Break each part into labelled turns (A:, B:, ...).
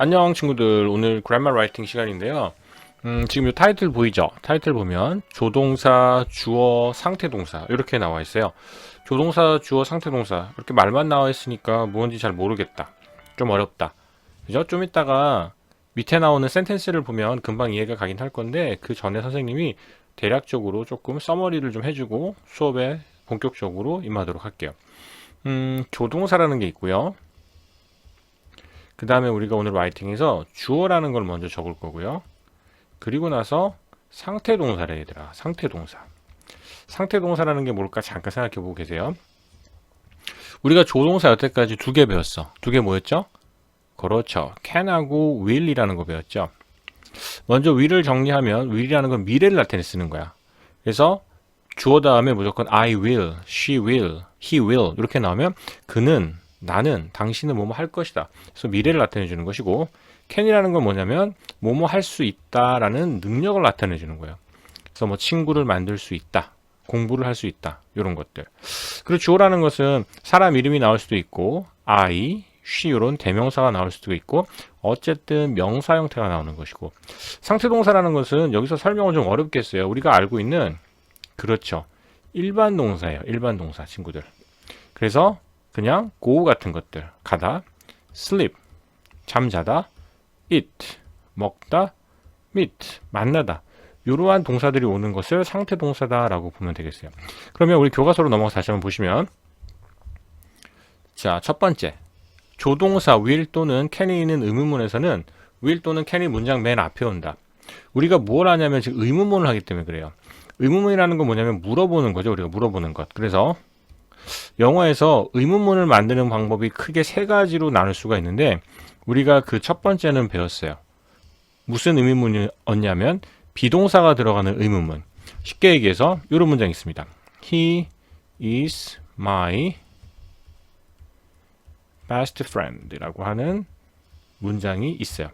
A: 안녕 친구들. 오늘 그래머 라이팅 시간인데요. 음, 지금 이 타이틀 보이죠? 타이틀 보면 조동사 주어 상태동사 이렇게 나와 있어요. 조동사 주어 상태동사 이렇게 말만 나와 있으니까 뭔지 잘 모르겠다. 좀 어렵다. 그죠? 좀 이따가 밑에 나오는 센텐스를 보면 금방 이해가 가긴 할 건데 그 전에 선생님이 대략적으로 조금 서머리를 좀 해주고 수업에 본격적으로 임하도록 할게요. 음, 조동사라는 게 있고요 그 다음에 우리가 오늘 라이팅에서 주어라는 걸 먼저 적을 거고요. 그리고 나서 상태 동사래 얘들아. 상태 동사. 상태 동사라는 게 뭘까 잠깐 생각해 보고 계세요. 우리가 조동사 여태까지 두 개 배웠어. 두 개 뭐였죠? 그렇죠. can하고 will이라는 거 배웠죠. 먼저 will을 정리하면 will이라는 건 미래를 나타내 쓰는 거야. 그래서 주어 다음에 무조건 I will, she will, he will 이렇게 나오면 그는 나는 당신은 뭐뭐 할 것이다. 그래서 미래를 나타내 주는 것이고 can이라는 건 뭐냐면 뭐뭐 할 수 있다라는 능력을 나타내 주는 거예요. 그래서 뭐 친구를 만들 수 있다. 공부를 할 수 있다. 이런 것들. 그리고 주어라는 것은 사람 이름이 나올 수도 있고 I, she 이런 대명사가 나올 수도 있고 어쨌든 명사 형태가 나오는 것이고 상태 동사라는 것은 여기서 설명을 좀 어렵겠어요. 우리가 알고 있는 그렇죠. 일반 동사예요. 일반 동사 친구들. 그래서 그냥 go 같은 것들 가다 sleep 잠자다 eat 먹다 meet 만나다 이러한 동사들이 오는 것을 상태 동사다라고 보면 되겠어요. 그러면 우리 교과서로 넘어가 서 다시 한번 보시면 자 첫 번째 조동사 will 또는 can이 있는 의문문에서는 will 또는 can이 문장 맨 앞에 온다. 우리가 뭘 하냐면 지금 의문문을 하기 때문에 그래요. 의문문이라는 건 뭐냐면 물어보는 거죠. 우리가 물어보는 것. 그래서 영어에서 의문문을 만드는 방법이 크게 세 가지로 나눌 수가 있는데 우리가 그 첫 번째는 배웠어요. 무슨 의문문이었냐면 비동사가 들어가는 의문문. 쉽게 얘기해서 이런 문장이 있습니다. He is my best friend라고 하는 문장이 있어요.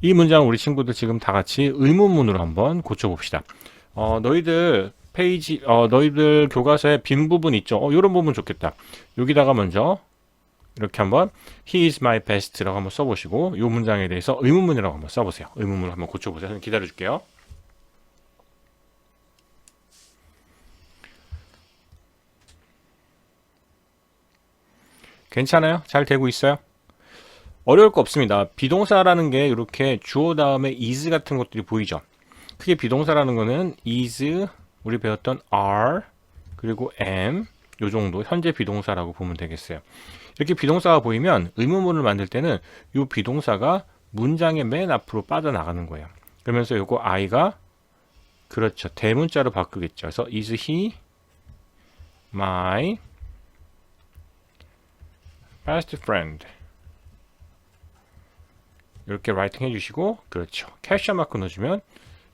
A: 이 문장 우리 친구들 지금 다 같이 의문문으로 한번 고쳐봅시다. 어, 너희들 페이지 어, 너희들 교과서에 빈 부분 있죠. 어, 이런 부분 좋겠다. 여기다가 먼저 이렇게 한번 he is my best라고 한번 써보시고 이 문장에 대해서 의문문이라고 한번 써보세요. 의문문을 한번 고쳐보세요. 기다려줄게요. 괜찮아요? 잘 되고 있어요? 어려울 거 없습니다. 비동사라는 게 이렇게 주어 다음에 is 같은 것들이 보이죠. 크게 비동사라는 거는 is, 우리 배웠던 are, 그리고 am, 요 정도 현재 비동사라고 보면 되겠어요. 이렇게 비동사가 보이면 의문문을 만들 때는 이 비동사가 문장의 맨 앞으로 빠져나가는 거예요. 그러면서 요거 I가 그렇죠. 대문자로 바꾸겠죠. 그래서 is he my best friend 이렇게 라이팅 해주시고 그렇죠. 캐셔 마크 넣어주면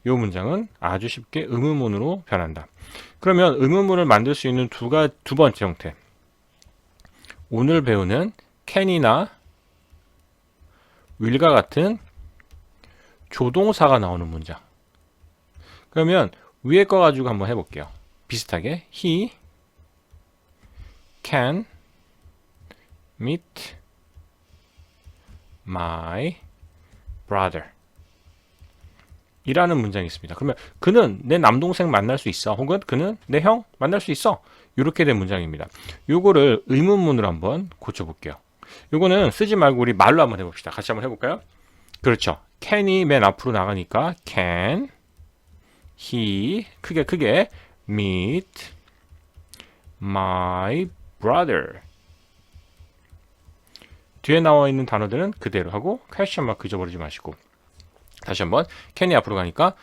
A: 이 문장은 아주 쉽게 의문문으로 변한다. 그러면 의문문을 만들 수 있는 두가 두 번째 형태. 오늘 배우는 can이나 will과 같은 조동사가 나오는 문장. 그러면 위에 거 가지고 한번 해볼게요. 비슷하게 he can meet my brother. 이라는 문장이 있습니다. 그러면 그는 내 남동생 만날 수 있어. 혹은 그는 내 형 만날 수 있어. 이렇게 된 문장입니다. 요거를 의문문으로 한번 고쳐볼게요. 요거는 쓰지 말고 우리 말로 한번 해봅시다. 같이 한번 해볼까요? 그렇죠. can이 맨 앞으로 나가니까 can he 크게 크게 meet my brother 뒤에 나와 있는 단어들은 그대로 하고 퀘스천 마크 잊어버리지 마시고 다시 한번 can이 앞으로 가니까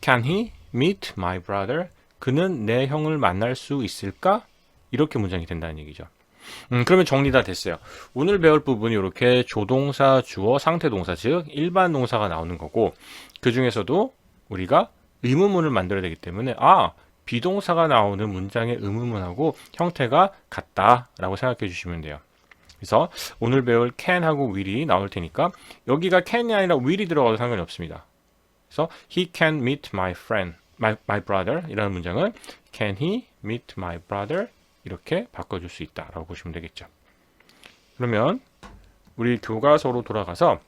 A: can he meet my brother? 그는 내 형을 만날 수 있을까? 이렇게 문장이 된다는 얘기죠. 음, 그러면 정리 다 됐어요. 오늘 배울 부분이 이렇게 조동사, 주어, 상태 동사, 즉 일반 동사가 나오는 거고 그 중에서도 우리가 의문문을 만들어야 되기 때문에 아 비동사가 나오는 문장의 의문문하고 형태가 같다라고 생각해 주시면 돼요. 그래서 오늘 배울 can하고 will이 나올 테니까 여기가 can이 아니라 will이 들어가도 상관이 없습니다. 그래서 he can meet my friend, my, my brother 이라는 문장은 can he meet my brother 이렇게 바꿔줄 수 있다라고 보시면 되겠죠. 그러면 우리 교과서로 돌아가서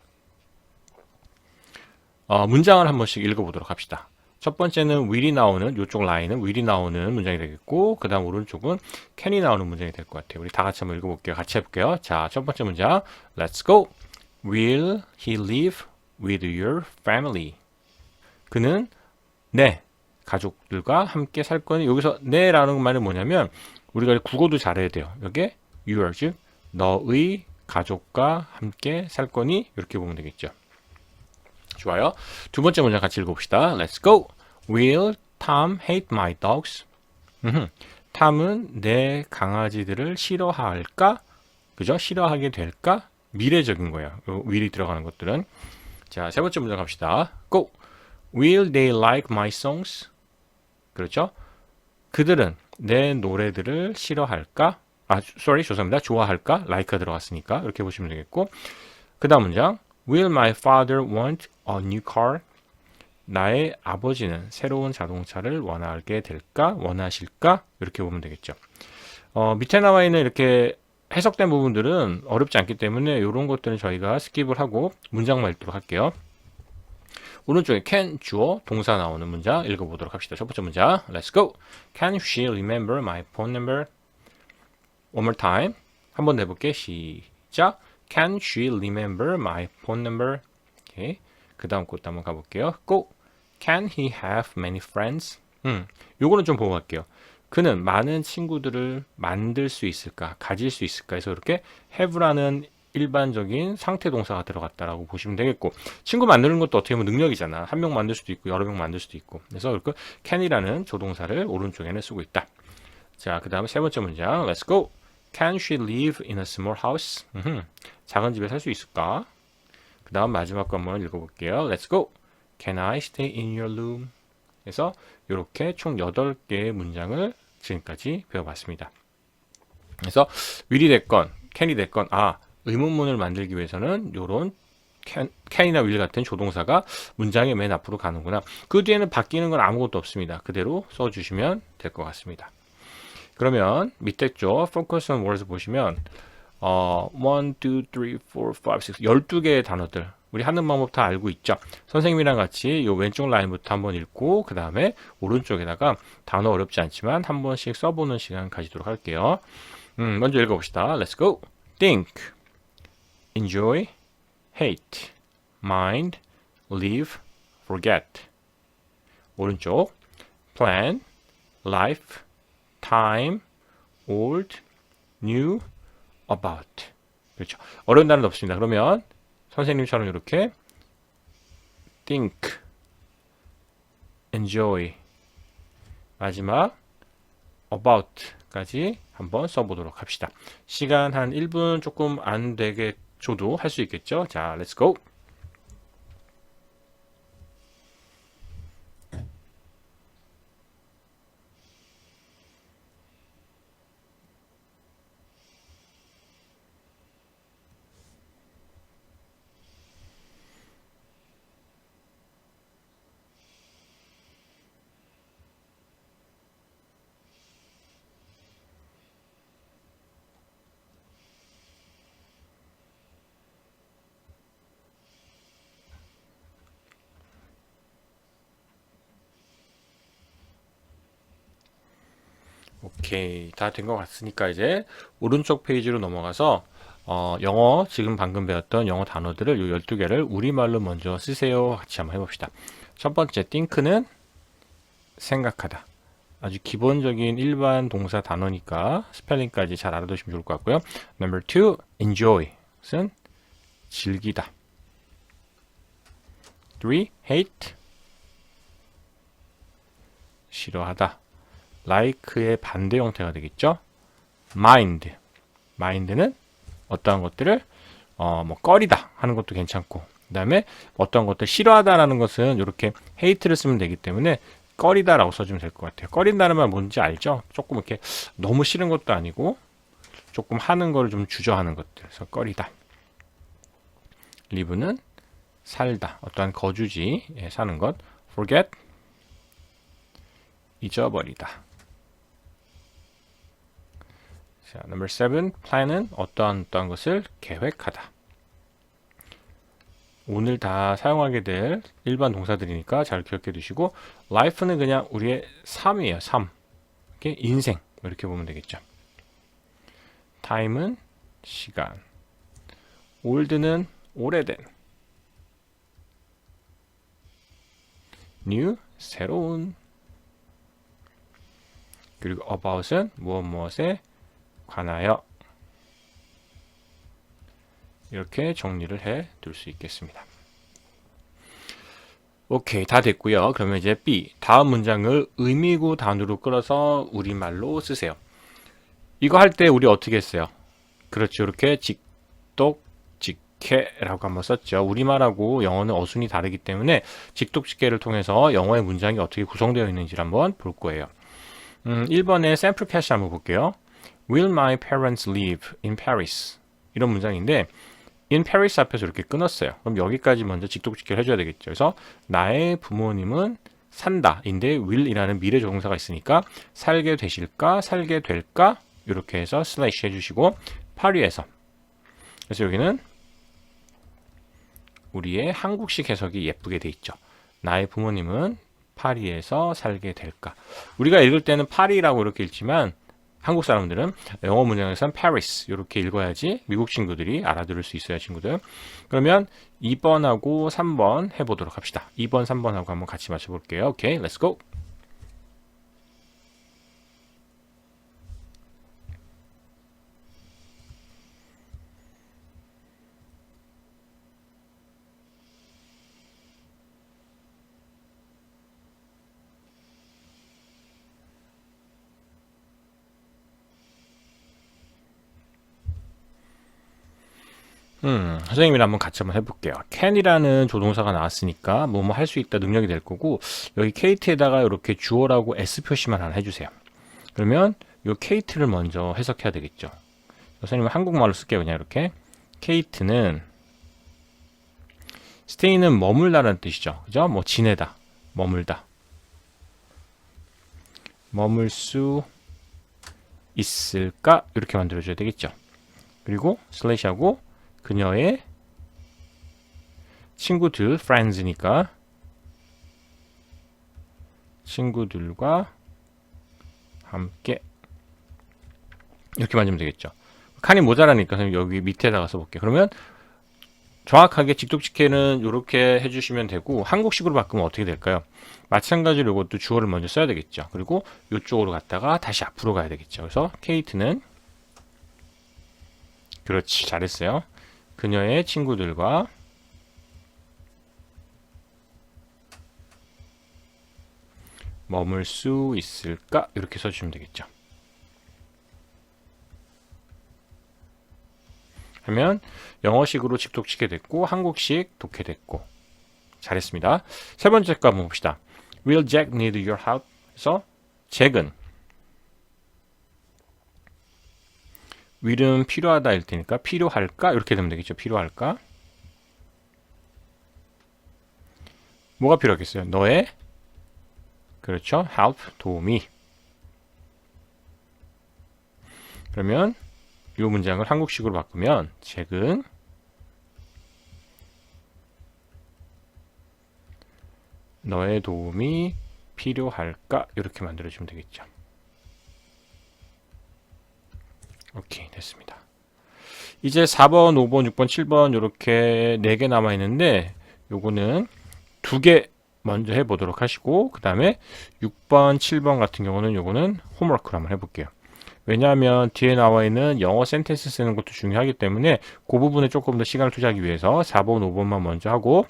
A: 어, 문장을 한 번씩 읽어보도록 합시다. 첫 번째는 will이 나오는 이쪽 라인은 will이 나오는 문장이 되겠고 그 다음 오른쪽은 can이 나오는 문장이 될 것 같아요. 우리 다 같이 한번 읽어볼게요. 같이 해볼게요. 자, 첫 번째 문장 Let's go. Will he live with your family? 그는 네 가족들과 함께 살 거니 여기서 네 라는 말은 뭐냐면 우리가 국어도 잘해야 돼요. 여기 your 즉 너의 가족과 함께 살 거니 이렇게 보면 되겠죠. 좋아요. 두 번째 문장 같이 읽어봅시다. Let's go. Will Tom hate my dogs? 탐은 내 강아지들을 싫어할까? 그죠? 싫어하게 될까? 미래적인 거예요. 요 will이 들어가는 것들은. 자, 세 번째 문장 갑시다. Go. Will they like my songs? 그렇죠? 그들은 내 노래들을 싫어할까? 아, sorry, 죄송합니다. 좋아할까? like가 들어갔으니까 이렇게 보시면 되겠고 그 다음 문장 Will my father want a new car? 나의 아버지는 새로운 자동차를 원하게 될까? 원하실까? 이렇게 보면 되겠죠. 어, 밑에 나와 있는 이렇게 해석된 부분들은 어렵지 않기 때문에 이런 것들은 저희가 스킵을 하고 문장만 읽도록 할게요. 오른쪽에 can 주어 동사 나오는 문장 읽어보도록 합시다. 첫 번째 문장 Let's go. Can she remember my phone number? One more time. 한번 내볼게. 시작. Can she remember my phone number? 오케이. 그 다음 것도 한번 가볼게요. Go. Can he have many friends? 음, 요거는 좀 보고 갈게요. 그는 많은 친구들을 만들 수 있을까? 가질 수 있을까? 해서 이렇게 have라는 일반적인 상태 동사가 들어갔다라고 보시면 되겠고 친구 만드는 것도 어떻게 보면 능력이잖아. 한 명 만들 수도 있고 여러 명 만들 수도 있고. 그래서 이렇게 can이라는 조동사를 오른쪽에는 쓰고 있다. 자, 그 다음에 세 번째 문장. Let's go. Can she live in a small house? 음흠. 작은 집에 살 수 있을까? 그 다음 마지막 거 한번 읽어볼게요. Let's go. Can I stay in your room? 그래서 이렇게 총 8개의 문장을 지금까지 배워봤습니다. 그래서 will이 됐건 can이 됐건 아 의문문을 만들기 위해서는 이런 can, can이나 will 같은 조동사가 문장의 맨 앞으로 가는구나. 그 뒤에는 바뀌는 건 아무것도 없습니다. 그대로 써주시면 될 것 같습니다. 그러면 밑에 쪽 focus on words 보시면 어, 1, 2, 3, 4, 5, 6, 12개의 단어들 우리 하는 방법 다 알고 있죠. 선생님이랑 같이 이 왼쪽 라인부터 한번 읽고 그 다음에 오른쪽에다가 단어 어렵지 않지만 한 번씩 써보는 시간 가지도록 할게요. 음, 먼저 읽어봅시다. Let's go. Think, enjoy, hate, mind, live, forget. 오른쪽 plan, life, time, old, new, about. 그렇죠. 어려운 단어는 없습니다. 그러면 선생님처럼 이렇게 think, enjoy, 마지막 about까지 한번 써보도록 합시다. 시간 한 1분 조금 안 되게 줘도 할 수 있겠죠? 자, let's go. 오케이. 다 된 것 같으니까 이제 오른쪽 페이지로 넘어가서 어, 영어 지금 방금 배웠던 영어 단어들을 요 12개를 우리말로 먼저 쓰세요. 같이 한번 해봅시다. 첫 번째 think는 생각하다. 아주 기본적인 일반 동사 단어니까 스펠링까지 잘 알아두시면 좋을 것 같고요. Number two, enjoy는 즐기다. Three, hate 싫어하다. Like의 반대 형태가 되겠죠. mind. mind는 어떠한 것들을 어, 뭐 꺼리다 하는 것도 괜찮고 그 다음에 어떤 것들 싫어하다라는 것은 이렇게 hate를 쓰면 되기 때문에 꺼리다라고 써주면 될 것 같아요. 꺼린다는 말 뭔지 알죠? 조금 이렇게 너무 싫은 것도 아니고 조금 하는 거를 좀 주저하는 것들. 그래서 꺼리다. live는 살다. 어떠한 거주지에 사는 것. forget 잊어버리다. 자, number seven, plan은 어떠한 어떠한 것을 계획하다. 오늘 다 사용하게 될 일반 동사들이니까 잘 기억해 두시고 life는 그냥 우리의 삶이에요. 삶. 이렇게 인생 이렇게 보면 되겠죠. time은 시간. old는 오래된. new 새로운. 그리고 about은 무엇 무엇에 관하여 이렇게 정리를 해 둘 수 있겠습니다. 오케이 다 됐고요. 그러면 이제 B 다음 문장을 의미구 단으로 끌어서 우리말로 쓰세요. 이거 할 때 우리 어떻게 했어요? 그렇죠. 이렇게 직독 직해라고 한번 썼죠. 우리말하고 영어는 어순이 다르기 때문에 직독 직해를 통해서 영어의 문장이 어떻게 구성되어 있는지를 한번 볼 거예요. 음, 1번의 샘플 패시 한번 볼게요. Will my parents live in Paris? 이런 문장인데 in Paris 앞에서 이렇게 끊었어요. 그럼 여기까지 먼저 직독직결 해줘야 되겠죠. 그래서 나의 부모님은 산다 인데 will이라는 미래 조동사가 있으니까 살게 되실까 살게 될까 이렇게 해서 슬래시 해주시고 파리에서 그래서 여기는 우리의 한국식 해석이 예쁘게 돼 있죠. 나의 부모님은 파리에서 살게 될까? 우리가 읽을 때는 파리라고 이렇게 읽지만 한국 사람들은 영어 문장에서는 Paris 이렇게 읽어야지 미국 친구들이 알아들을 수 있어요, 친구들. 그러면 2번하고 3번 해보도록 합시다. 2번, 3번하고 한번 같이 맞춰볼게요. 오케이, go. 음, 선생님이랑 한번 같이 한번 해볼게요. can이라는 조동사가 나왔으니까 뭐 뭐 할 수 있다 능력이 될 거고 여기 Kate에다가 이렇게 주어라고 S 표시만 하나 해주세요. 그러면 요 Kate를 먼저 해석해야 되겠죠. 선생님은 한국말로 쓸게요. 그냥 이렇게 Kate는 stay는 머물다라는 뜻이죠. 그죠? 뭐 지내다, 머물다. 머물 수 있을까? 이렇게 만들어줘야 되겠죠. 그리고 슬래시하고 그녀의 친구들, friends니까 친구들과 함께 이렇게 만들면 되겠죠. 칸이 모자라니까 여기 밑에다가 써볼게요. 그러면 정확하게 직독직해는 이렇게 해주시면 되고 한국식으로 바꾸면 어떻게 될까요? 마찬가지로 이것도 주어를 먼저 써야 되겠죠. 그리고 이쪽으로 갔다가 다시 앞으로 가야 되겠죠. 그래서 케이트는 그렇지 잘했어요. 그녀의 친구들과 머물 수 있을까? 이렇게 써주시면 되겠죠. 하면 영어식으로 직독치게 됐고 한국식 독해 됐고 잘했습니다. 세 번째 거 한번 봅시다. Will Jack need your help? 그래서 잭은 will은 필요하다일 테니까 필요할까? 이렇게 되면 되겠죠. 필요할까? 뭐가 필요하겠어요? 너의 그렇죠. help 도움이 그러면 이 문장을 한국식으로 바꾸면 책은 너의 도움이 필요할까? 이렇게 만들어주면 되겠죠. 오케이 됐습니다. 이제 4번, 5번, 6번, 7번 이렇게 4개 남아 있는데 요거는 두 개 먼저 해보도록 하시고 그 다음에 6번, 7번 같은 경우는 요거는 홈워크를 한번 해볼게요. 왜냐하면 뒤에 나와 있는 영어 센텐스 쓰는 것도 중요하기 때문에 그 부분에 조금 더 시간을 투자하기 위해서 4번, 5번만 먼저 하고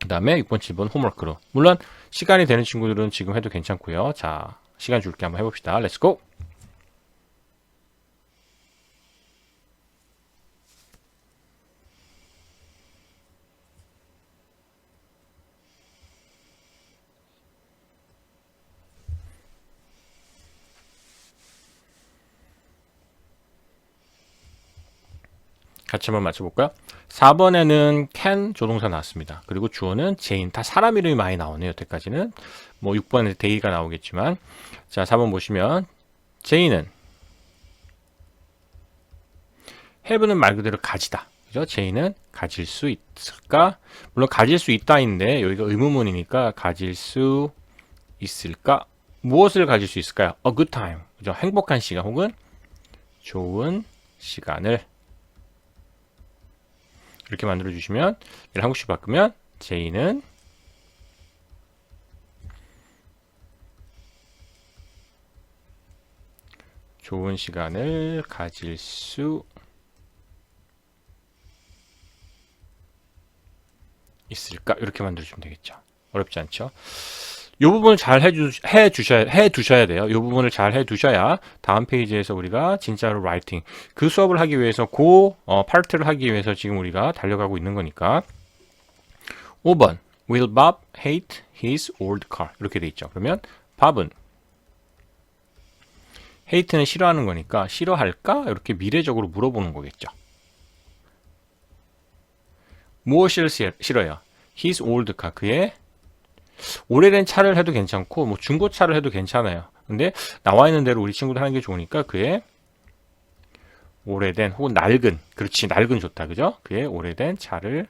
A: 그 다음에 6번, 7번 홈워크로 물론 시간이 되는 친구들은 지금 해도 괜찮고요. 자 시간 줄게 한번 해봅시다. 렛츠고! 같이 한번 맞춰볼까요? 4번에는 can 조동사 나왔습니다. 그리고 주어는 제인. 다 사람 이름이 많이 나오네요. 여태까지는. 뭐 6번에 데이가 나오겠지만. 자, 4번 보시면 제인은 have는 말 그대로 가지다. 그죠? 제이는 가질 수 있을까? 물론 가질 수 있다인데 여기가 의문문이니까 가질 수 있을까? 무엇을 가질 수 있을까요? A good time. 그죠? 행복한 시간 혹은 좋은 시간을 이렇게 만들어 주시면 얘를 한국식 바꾸면 제이는 좋은 시간을 가질 수 있을까? 이렇게 만들어주면 되겠죠. 어렵지 않죠? 이 부분을 잘 해주, 해주셔야, 해두셔야 돼요. 이 부분을 잘 해두셔야 다음 페이지에서 우리가 진짜로 라이팅, 그 수업을 하기 위해서, 그, 어, 파트를 하기 위해서 지금 우리가 달려가고 있는 거니까. 5번. Will Bob hate his old car? 이렇게 돼 있죠. 그러면 밥은 hate는 싫어하는 거니까 싫어할까? 이렇게 미래적으로 물어보는 거겠죠. 무엇을 시- 싫어요? His old car. 그의 오래된 차를 해도 괜찮고 뭐 중고차를 해도 괜찮아요. 근데 나와 있는 대로 우리 친구들 하는 게 좋으니까 그의 오래된 혹은 낡은 그렇지 낡은 좋다 그죠? 그의 오래된 차를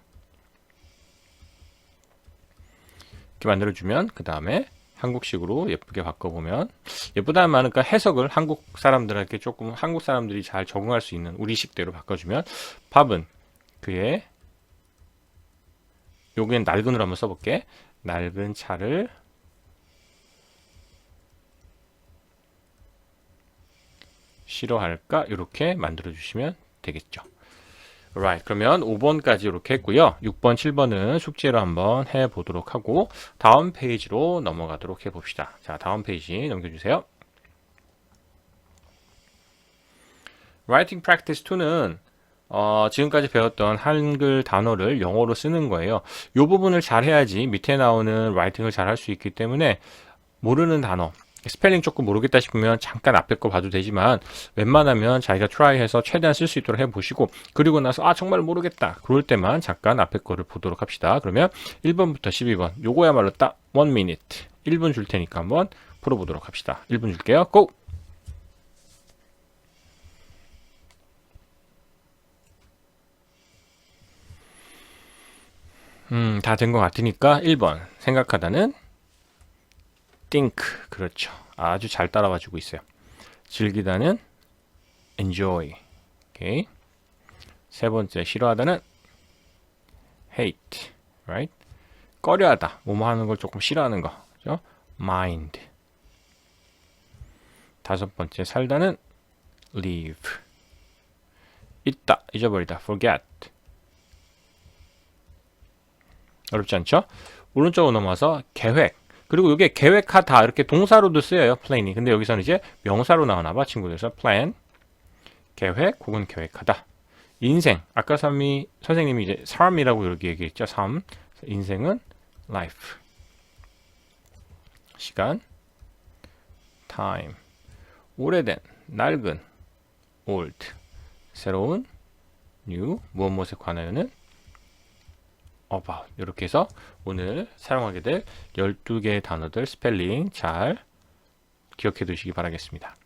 A: 이렇게 만들어주면 그 다음에 한국식으로 예쁘게 바꿔보면 예쁘다는 말은 그 해석을 한국 사람들에게 조금 한국 사람들이 잘 적응할 수 있는 우리식대로 바꿔주면 밥은 그의 여기엔 낡은으로 한번 써볼게 낡은 차를 싫어할까? 이렇게 만들어 주시면 되겠죠. Right. 그러면 5번까지 이렇게 했고요. 6번 7번은 숙제로 한번 해 보도록 하고 다음 페이지로 넘어가도록 해 봅시다. 자 다음 페이지 넘겨주세요. Writing practice 2는 어, 지금까지 배웠던 한글 단어를 영어로 쓰는 거예요. 이 부분을 잘 해야지 밑에 나오는 라이팅을 잘 할 수 있기 때문에 모르는 단어, 스펠링 조금 모르겠다 싶으면 잠깐 앞에 거 봐도 되지만 웬만하면 자기가 트라이해서 최대한 쓸 수 있도록 해보시고 그리고 나서 아 정말 모르겠다 그럴 때만 잠깐 앞에 거를 보도록 합시다. 그러면 1번부터 12번 요거야말로 딱 1 minute 1분 줄 테니까 한번 풀어보도록 합시다. 1분 줄게요. 고! 음, 다 된 것 같으니까 1번 생각하다는 think 그렇죠. 아주 잘 따라와 주고 있어요. 즐기다는 enjoy. 오케이. 세 번째 싫어하다는 hate. right? 꺼려하다. 뭐뭐 하는 걸 조금 싫어하는 거. 그죠? mind. 다섯 번째 살다는 live. 있다. 잊어버리다. forget. 어렵지 않죠? 오른쪽으로 넘어와서 계획. 그리고 이게 계획하다 이렇게 동사로도 쓰여요. 플랜이. 근데 여기서는 이제 명사로 나오나 봐. 친구들에서 plan 계획 혹은 계획하다. 인생. 아까 삼이 선생님이 이제 삶이라고 이렇게 얘기했죠. 삶. 인생은 life. 시간 time. 오래된 낡은 old. 새로운 new 무엇 무엇에 관하여는 about 이렇게 해서 오늘 사용하게 될 12개의 단어들 스펠링 잘 기억해 두시기 바라겠습니다.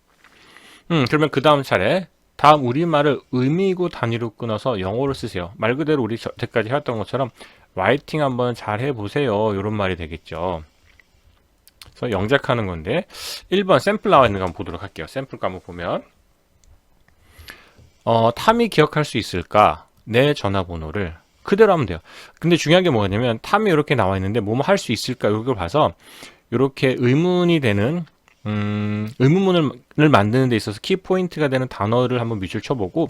A: 음, 그러면 그 다음 차례 다음 우리말을 의미고 단위로 끊어서 영어로 쓰세요. 말 그대로 우리 저때까지 해왔던 것처럼 라이팅 한번 잘 해보세요. 이런 말이 되겠죠. 그래서 영작하는 건데 1번 샘플 나와 있는 거 한번 보도록 할게요. 샘플 과목 보면 어, 탐이 기억할 수 있을까? 내 전화번호를 그대로 하면 돼요. 근데 중요한 게 뭐냐면 탐이 이렇게 나와 있는데 뭐 뭐 할 수 있을까 이걸 봐서 이렇게 의문이 되는 음, 의문문을 만드는 데 있어서 키 포인트가 되는 단어를 한번 밑줄 쳐보고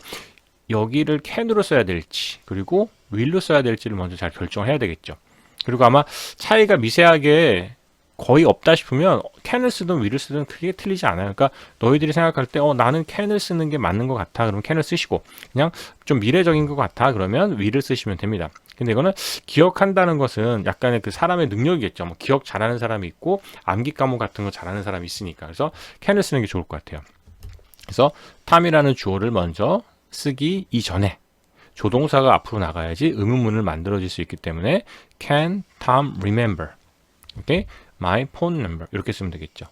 A: 여기를 can으로 써야 될지 그리고 will로 써야 될지를 먼저 잘 결정해야 되겠죠. 그리고 아마 차이가 미세하게 거의 없다 싶으면 can을 쓰든 will을 쓰든 크게 틀리지 않아요. 그러니까 너희들이 생각할 때 어, 나는 can을 쓰는 게 맞는 것 같아. 그러면 can을 쓰시고 그냥 좀 미래적인 것 같아. 그러면 will을 쓰시면 됩니다. 근데 이거는 기억한다는 것은 약간의 그 사람의 능력이겠죠. 뭐 기억 잘하는 사람이 있고 암기 과목 같은 거 잘하는 사람이 있으니까. 그래서 can을 쓰는 게 좋을 것 같아요. 그래서 탐이라는 주어를 먼저 쓰기 이전에 조동사가 앞으로 나가야지 의문문을 만들어질 수 있기 때문에 can Tom remember 오케이 my phone number 이렇게 쓰면 되겠죠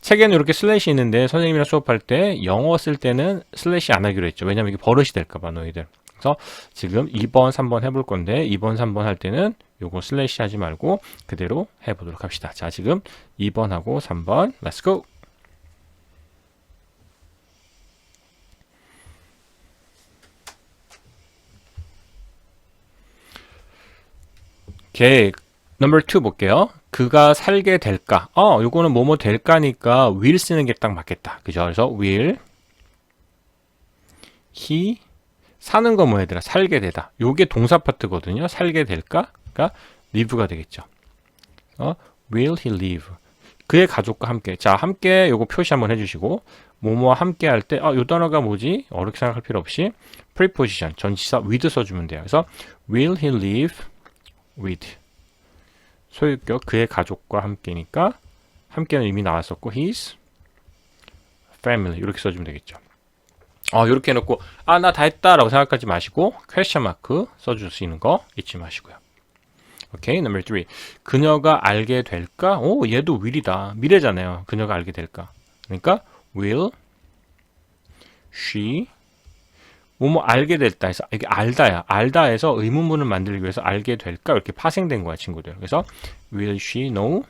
A: 책에는 이렇게 슬래시 있는데 선생님이랑 수업할 때 영어 쓸 때는 슬래시 안 하기로 했죠 왜냐면 이게 버릇이 될까봐 너희들 그래서 지금 2번, 3번 해볼 건데 2번, 3번 할 때는 요거 슬래시 하지 말고 그대로 해보도록 합시다. 자, 지금 2번하고 3번, let's go. 오케이. 넘버 2 볼게요. 그가 살게 될까? 어, 요거는 뭐뭐 될까니까 will 쓰는 게 딱 맞겠다. 그죠? 그래서 will he 사는 거 뭐 얘들아? 살게 되다. 요게 동사 파트거든요. 살게 될까? 그러니까 live가 되겠죠. 어, will he live? 그의 가족과 함께. 자, 함께 요거 표시 한번 해 주시고 뭐뭐 함께 할 때, 아, 요 단어가 뭐지? 어렵게 생각할 필요 없이 preposition 전치사 with 써주면 돼요. 그래서 will he live with 소유격 그의 가족과 함께니까 함께는 이미 나왔었고 his family 이렇게 써주면 되겠죠. 어, 이렇게 해놓고 아 나 다 했다라고 생각하지 마시고 question mark 써주시는 거 잊지 마시고요. 오케이, number three. 그녀가 알게 될까? 오, 얘도 will이다. 미래잖아요. 그녀가 알게 될까? 그러니까 will she 뭐뭐 알게 됐다 해서 이게 알다야. 알다 해서 의문문을 만들기 위해서 알게 될까? 이렇게 파생된 거야, 친구들. 그래서 will she know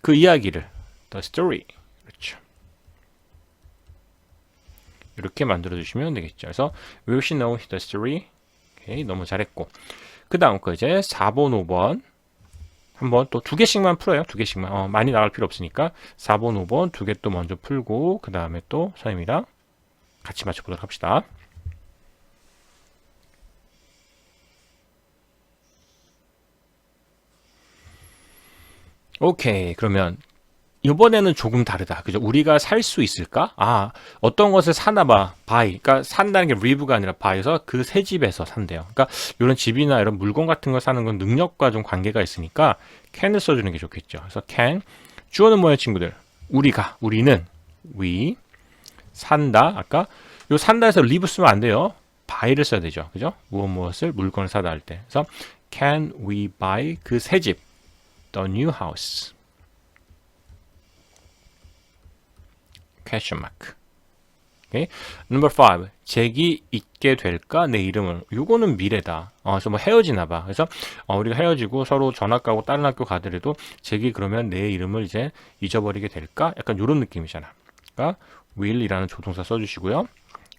A: 그 이야기를 the story. 그렇죠. 이렇게 만들어 주시면 되겠죠. 그래서 will she know the story? 오케이, 너무 잘했고. 그 다음 거 이제 4번, 5번. 한번 또 두 개씩만 풀어요. 두 개씩만. 어, 많이 나갈 필요 없으니까. 4번, 5번 두 개 또 먼저 풀고, 그 다음에 또 선생님이랑 같이 맞춰보도록 합시다. 오케이. 그러면 이번에는 조금 다르다. 그죠? 우리가 살 수 있을까? 아, 어떤 것을 사나 봐. 바이. 그러니까 산다는 게 리브가 아니라 바이에서 그 새 집에서 산대요. 그러니까 이런 집이나 이런 물건 같은 거 사는 건 능력과 좀 관계가 있으니까 can을 써주는 게 좋겠죠. 그래서 can. 주어는 뭐예요, 친구들? 우리가, 우리는 we 산다. 아까 요 산다에서 live 쓰면 안 돼요. buy를 써야 되죠. 그죠? 무엇 무엇을 물건을 사다 할 때. 그래서 can we buy 그 새 집. the new house. question mark. 오케이. number 5. 잭이 잊게 될까? 내 이름을. 요거는 미래다. 어, 그래서 뭐 헤어지나 봐. 그래서 어, 우리가 헤어지고 서로 전학 가고 다른 학교 가더라도 잭이 그러면 내 이름을 이제 잊어버리게 될까? 약간 요런 느낌이잖아. 그러니까 will이라는 조동사 써주시고요.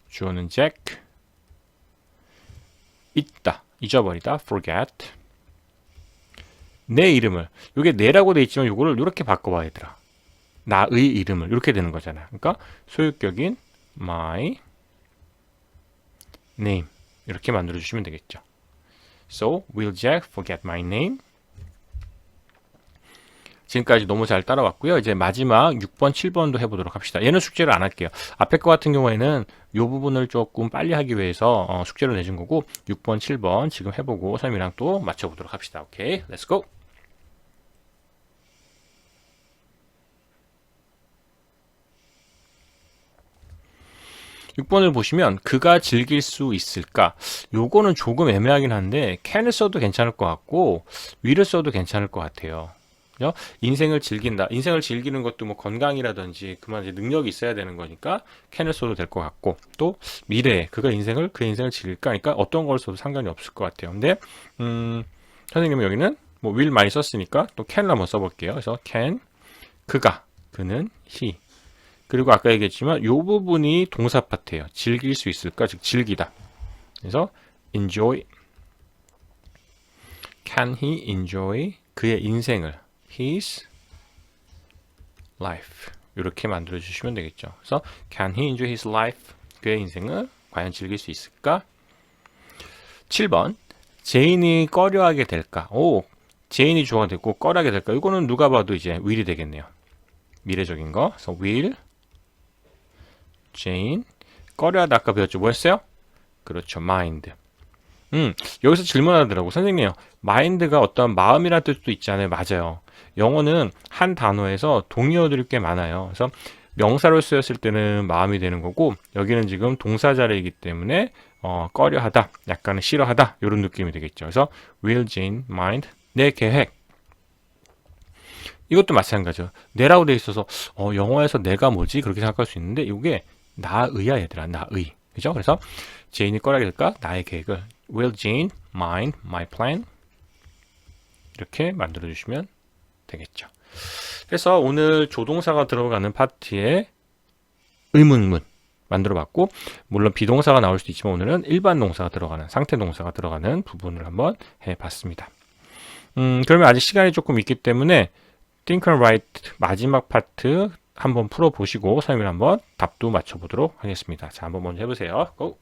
A: 주어는 잭. 잊다. 잊어버리다. forget. 내 이름을. 요게 내라고 돼 있지만 요거를 이렇게 바꿔봐 얘들아. 나의 이름을 이렇게 되는 거잖아요. 그러니까 소유격인 my name 이렇게 만들어 주시면 되겠죠. So will Jack forget my name? 지금까지 너무 잘 따라왔고요. 이제 마지막 6번, 7번도 해보도록 합시다. 얘는 숙제를 안 할게요. 앞에 거 같은 경우에는 이 부분을 조금 빨리 하기 위해서 어, 숙제를 내준 거고 6번, 7번 지금 해보고 선생님이랑 또 맞춰보도록 합시다. 오케이, 렛츠 고! 6번을 보시면 그가 즐길 수 있을까? 요거는 조금 애매하긴 한데 can을 써도 괜찮을 것 같고 will을 써도 괜찮을 것 같아요. 그죠? 인생을 즐긴다. 인생을 즐기는 것도 뭐 건강이라든지 그만 이제 능력이 있어야 되는 거니까 can을 써도 될 것 같고 또 미래에 그가 인생을 그 인생을 즐길까 하니까 어떤 걸 써도 상관이 없을 것 같아요. 근데 음, 선생님은 여기는 뭐 will 많이 썼으니까 또 can을 한번 써볼게요. 그래서 can 그가 그는 he 그리고 아까 얘기했지만 이 부분이 동사 파트예요. 즐길 수 있을까? 즉 즐기다. 그래서 enjoy can he enjoy 그의 인생을 his life 이렇게 만들어 주시면 되겠죠. 그래서 can he enjoy his life 그의 인생을 과연 즐길 수 있을까? 7번 제인이 꺼려하게 될까? 오 제인이 주어가 됐고 꺼려하게 될까? 이거는 누가 봐도 이제 will이 되겠네요. 미래적인 거. 그래서 will Jane 꺼려하다 아까 배웠죠. 뭐였어요? 그렇죠. mind. 음, 여기서 질문하더라고. 선생님, mind가 어떤 마음이라는 뜻도 있잖아요. 맞아요. 영어는 한 단어에서 동의어들이 꽤 많아요. 그래서 명사로 쓰였을 때는 마음이 되는 거고 여기는 지금 동사 자리이기 때문에 어, 꺼려하다, 약간은 싫어하다 이런 느낌이 되겠죠. 그래서 will Jane mind 내 계획 이것도 마찬가지죠. 내라고 돼 있어서 어, 영어에서 내가 뭐지 그렇게 생각할 수 있는데 이게 나의야 얘들아 나의 그죠? 그래서 제인이 꺼라길까? 나의 계획을. Will Jane mind my plan? 이렇게 만들어 주시면 되겠죠. 그래서 오늘 조동사가 들어가는 파트에 의문문 만들어 봤고 물론 비동사가 나올 수도 있지만 오늘은 일반 동사가 들어가는 상태 동사가 들어가는 부분을 한번 해 봤습니다. 음, 그러면 아직 시간이 조금 있기 때문에 Think and Write 마지막 파트 한번 풀어 보시고 선생님이 한번 답도 맞춰 보도록 하겠습니다. 자, 한번 먼저 해 보세요. 고!